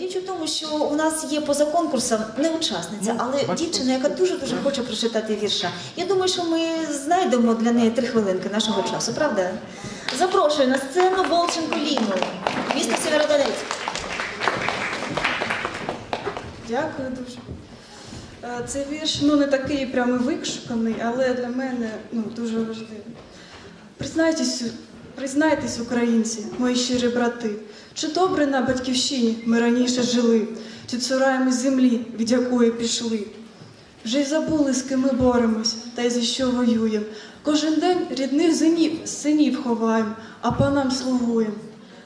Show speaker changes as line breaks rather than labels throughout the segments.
Річ у тому, що у нас є поза конкурсом не учасниця,
Ну,
але дівчина, яка дуже дуже хоче прочитати вірша. Я думаю, що ми знайдемо для неї три хвилинки нашого часу, правда? Запрошую на сцену Волченко Ліну, місто Сєвєродонецьк.
Дякую дуже. Е, Цей вірш ну, не такий прямо вишуканий, але для мене ну, дуже важливий. Признайтесь, признайтесь, українці, мої щирі брати, чи добре на батьківщині ми раніше жили, чи цураємось землі, від якої пішли. Вже й забули, з ким ми боремось, та й за що воюємо. Кожен день рідних синів, синів ховаємо, а панам слугуємо.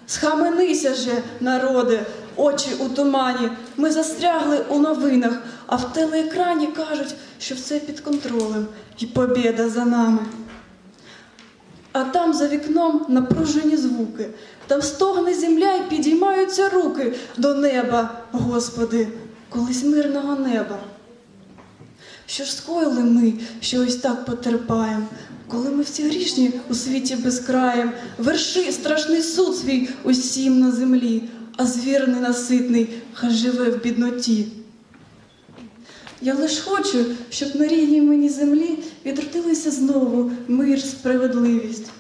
Схаменися же, народе, очі у тумані. Ми застрягли у новинах, а в телеекрані кажуть, що все під контролем, і побєда за нами. А там за вікном напружені звуки, там стогне земля і підіймаються руки до неба, Господи, колись мирного неба. Що ж скоїли ми, що ось так потерпаєм, коли ми всі грішні у світі безкраєм, верши страшний суд свій усім на землі, а звір ненаситний хай живе в бідноті. Я лиш хочу, щоб на рідній мені землі відродилися знову мир, справедливість.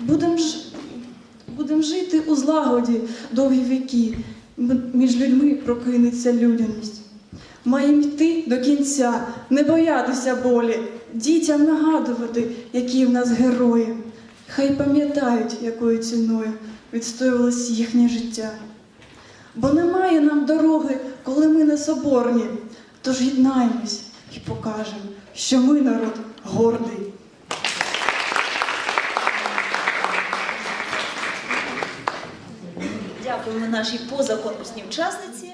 Будем, ж... Будем жити у злагоді довгі віки, між людьми прокинеться людяність. Маємо йти до кінця, не боятися болі, дітям нагадувати, які в нас герої. Хай пам'ятають, якою ціною відстоювалось їхнє життя. Бо немає нам дороги, коли ми не соборні. Тож єднаємось і покажемо, що ми народ гордий.
Дякуємо нашій позаконкурсній учасниці.